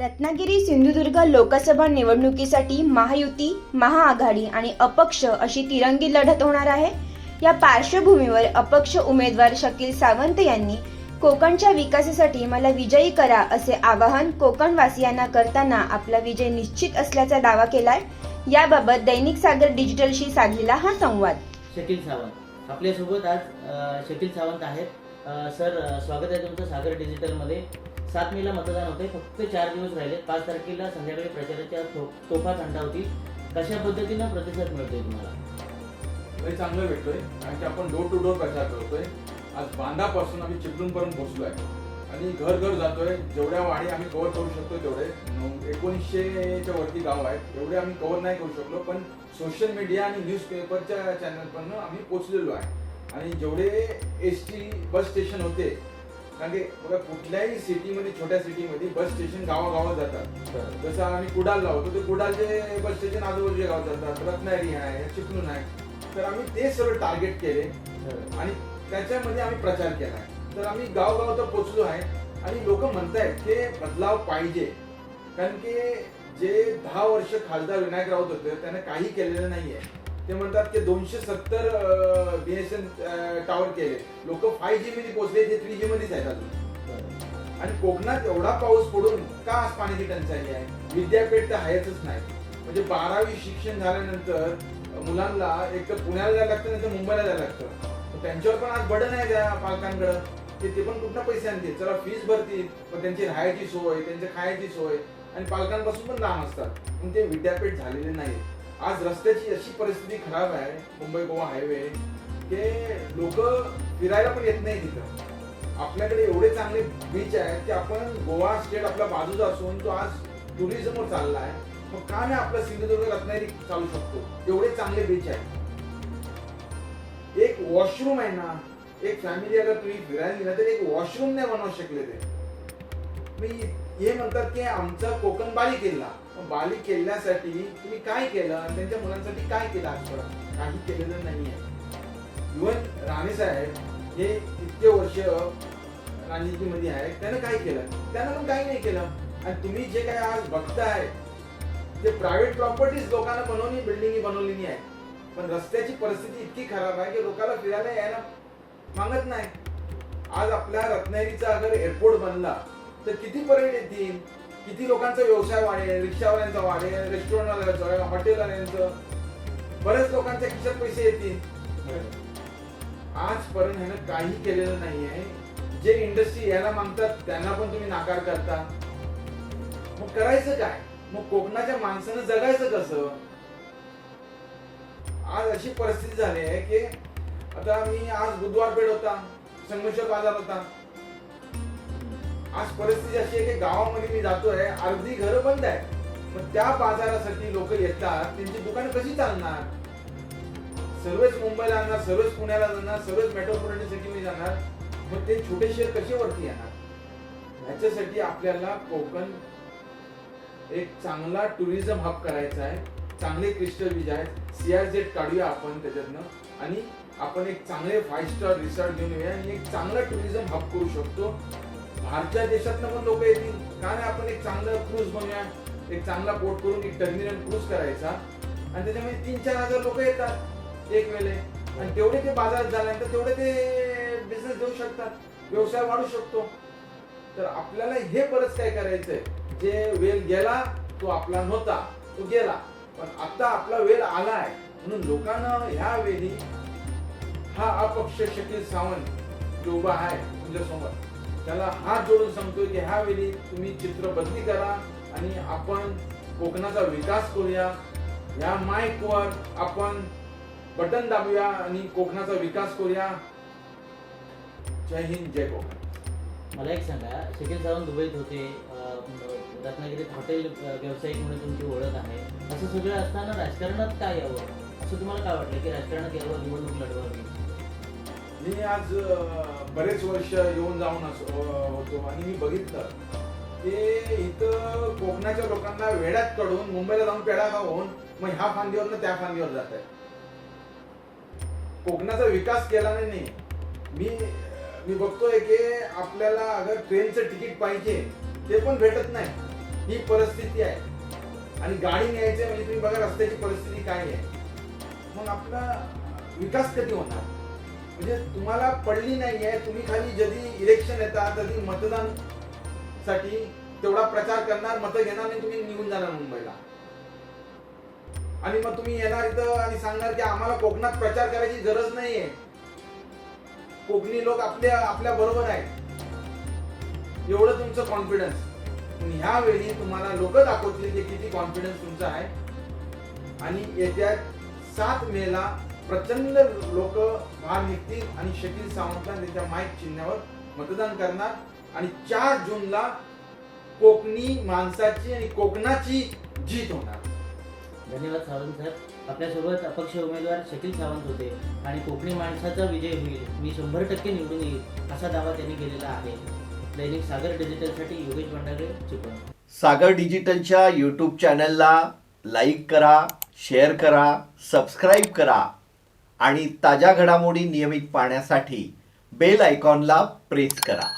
रत्नागिरी सिंधुदुर्ग लोकसभा निवडणुकीसाठी महायुती महाआघाडी आणि अपक्ष अशी तिरंगी लढत होणार आहे. या पार्श्वभूमीवर अपक्ष उमेदवार शकील सावंत यांनी कोकणच्या विकासासाठी मला विजयी करा असे आवाहन कोकणवासियांना करताना आपला विजय निश्चित असल्याचा दावा केलाय. याबाबत दैनिक सागर डिजिटलशी साधलेला हा संवाद. शकील सावंत. आपल्यासोबत आज शकील सावंत आहेत. सर स्वागत आहे तुमचं सागर डिजिटलमध्ये. सात मेला मतदान होते फक्त चार दिवस राहिले पाच तारखेला संध्याकाळी प्रचाराच्या तोफा थंडा होतील. कशा पद्धतीनं प्रतिसाद मिळतोय तुम्हाला? चांगलं भेटतोय. कारण की आपण डोर टू डोर प्रचार करतोय. आज बांधापासून आम्ही चिपळूणपर्यंत आहे आणि घर घर जातोय. जेवढ्या वाडी आम्ही कव्हर करू शकतो तेवढे. एकोणीसशेच्या वरती गाव आहेत. एवढे आम्ही कव्हर नाही करू शकलो. पण सोशल मीडिया आणि न्यूजपेपरच्या चॅनलपर्यंत आम्ही पोहोचलेलो आहे. आणि जेवढे एस टी बस स्टेशन होते कारण की बघा कुठल्याही सिटीमध्ये छोट्या सिटीमध्ये बस स्टेशन गावागावात जातात. जसं आम्ही कुडालला होतो ते कुडालचे बस स्टेशन आजूबाजूच्या गावात जातात. रत्नागिरी आहे चिपळूण आहे. तर आम्ही ते सगळं टार्गेट केले. आणि त्याच्यामध्ये आम्ही प्रचार केला. तर आम्ही गावगाव तर पोचलो आहे. आणि लोक म्हणतायत की बदलाव पाहिजे. कारण की जे दहा वर्ष खासदार विनायक राऊत होते त्याने काही केलेलं नाहीये. ते म्हणतात की दोनशे सत्तर बीएसएन टॉवर केले. लोक फाय जी मध्ये पोहोचले ते थ्री जी मध्येच आहेत अजून. आणि कोकणात एवढा पाऊस पडून का आज पाण्याची टंचाई आहे? विद्यापीठ तर आहेतच नाही. म्हणजे बारावी शिक्षण झाल्यानंतर मुलांना एक तर पुण्याला जायला लागतं नाही तर मुंबईला जायला लागतं. त्यांच्यावर पण आज बडन आहे त्या पालकांकडं. की ते पण कुठनं पैसे आणतील? चला फीस भरतील. पण त्यांची राहायची सोय त्यांच्या खायची सोय. आणि पालकांपासून पण लांब असतात. पण ते विद्यापीठ झालेले नाही आज रस्त्याची अशी परिस्थिती खराब आहे मुंबई गोवा हायवे ते लोक फिरायला पण येत नाही तिथं. आपल्याकडे एवढे चांगले बीच आहेत की आपण गोवा स्टेट आपल्या बाजूचा असून तो आज टुरिझमवर चालला आहे मग का नाही आपला सिंधुदुर्ग रत्नागिरी चालू शकतो? एवढे चांगले बीच आहेत. एक वॉशरूम आहे ना एक फॅमिली अगर तुम्ही फिरायला गेला तर एक वॉशरूम नाही बनवू शकले ते. मी हे म्हणतात की आमचा कोकण बारी किल्ला. बाली केल्यासाठी तुम्ही काय केलं? त्यांच्या मुलांसाठी काय केलं आजपर्यंत? काही केलेलं आहे इवन राणे साहेब हे इतके वर्ष राजनीतीमध्ये आहे त्यानं काय केलं? त्यानं पण काही नाही केलं. आणि तुम्ही जे काय आज बघताय ते प्रायव्हेट प्रॉपर्टीज लोकांना बनवली बिल्डिंग बनवलेली आहे. पण रस्त्याची परिस्थिती इतकी खराब आहे की लोकांना फिरायला यायला मागत नाही. आज आपल्या रत्नागिरीचा अगर एअरपोर्ट बनला तर किती पर्यटन येतील? किती लोकांचा व्यवसाय वाढेल रिक्षावाल्यांचा वाढेल रेस्टॉरंटवाल्यांचं हॉटेलवाल्यांचं? बरेच लोकांच्या खिशात पैसे येतील. आजपर्यंत ह्यानं काही केलेलं नाहीये. जे इंडस्ट्री यायला मागतात त्यांना पण तुम्ही नाकार करता. मग करायचं काय? मग कोकणाच्या माणसानं जगायचं कसं? आज अशी परिस्थिती झाली आहे की आता मी आज बुधवार पेठ होता संगमेश्वर बाजार होता. आज परिस्थिती अशी आहे की गावामध्ये मी जातोय अर्धी घरं बंद आहे मग त्या बाजारासाठी लोक येतात त्यांची दुकानं कशी चालणार? सर्वच मुंबईला जाणार सर्वच पुण्याला जाणार सर्वच मेट्रोपॉलिटन सिटीमध्ये जाणार. मग ते छोटे शहर कसे वरती येणार? ह्याच्यासाठी आपल्याला कोकण एक चांगला टुरिझम हब करायचा आहे. चांगले क्रिस्टल बीज आहेत. सीआरझेड काढूया आपण त्याच्यातनं. आणि आपण एक चांगले फाईव्ह स्टार रिसॉर्ट घेऊन येऊया. आणि एक चांगला टुरिझम हब करू शकतो. बाहेरच्या देशातनं पण लोक येतील. का नाही आपण एक चांगलं क्रूज बनूया एक चांगला पोर्ट करून एक टर्मिनल क्रूज करायचा. आणि त्याच्यामध्ये तीन चार हजार लोक येतात एक वेळे आणि तेवढे ते बाजारात झाल्यानंतर तेवढे ते बिझनेस देऊ शकतात. व्यवसाय वाढू शकतो. तर आपल्याला हे बरंच काय करायचंय? जे वेळ गेला तो आपला नव्हता तो गेला. पण आता आपला वेळ आलाय. म्हणून लोकांना ह्या वेळी हा अपक्ष शकील सावंत जो उभा आहे तुमच्यासमोर. त्याला हात जोडून सांगतोय की ह्या वेळी तुम्ही चित्र बदली करा आणि आपण कोकणाचा विकास करूया. या माईकवर आपण बटन दाबूया आणि कोकणाचा विकास करूया. जय हिंद जय कोकण. मला एक सांगा शकील सावंत दुबईत होते रत्नागिरीत हॉटेल व्यावसायिक म्हणून तुमची ओळख आहे. असं सगळं असताना राजकारणात काय यावं? असं तुम्हाला काय वाटलं की राजकारणात यावं निवडणूक लढवावी? मी आज बरेच वर्ष येऊन जाऊन असो होतो आणि मी बघितलं. ते इथं कोकणाच्या लोकांना वेड्यात कडून मुंबईला जाऊन पेढा खाऊन मग ह्या फांदीवर त्या फांदीवर जात आहे कोकणाचा विकास केला नाही. नाही. मी मी बघतोय की आपल्याला अगर ट्रेनचं तिकीट पाहिजे ते पण भेटत नाही. ही परिस्थिती आहे. आणि गाडी न्यायची म्हणजे तुम्ही बघा रस्त्याची परिस्थिती काय आहे. मग आपला विकास कधी होणार? म्हणजे तुम्हाला पडली नाही आहे तुम्ही खाली जधी इलेक्शन येतात कधी मतदानसाठी तेवढा प्रचार करणार मतं घेणार नाही तुम्ही निघून जाणार मुंबईला. आणि मग तुम्ही येणार इथं आणि सांगणार की आम्हाला कोकणात प्रचार करायची गरज नाहीये. कोकणी लोक आपल्या आपल्या बरोबर आहेत. एवढं तुमचं कॉन्फिडन्स ह्यावेळी ह्या वेळी तुम्हाला लोक दाखवतील की किती कॉन्फिडन्स तुमचा आहे. आणि येत्या सात मेला प्रचंड लोक बाहेर निघतील आणि शकील सावंतला त्यांच्या माईक चिन्हावर मतदान करणार. आणि चार जूनला कोकणी माणसाची आणि कोकणाची जीत होणार. धन्यवाद सावंत सर. आपल्यासोबत अपक्ष उमेदवार शकील सावंत होते आणि कोकणी माणसाचा विजय होईल. मी शंभर टक्के निवडून येईल असा दावा त्यांनी केलेला आहे. दैनिक सागर डिजिटलसाठी योगेश भंडारे चिपळूण. सागर डिजिटलच्या यूट्यूब चॅनलला लाईक करा शेअर करा सबस्क्राईब करा. आणि ताज्या घडामोडी नियमित पाहण्यासाठी बेल आयकॉनला प्रेस करा.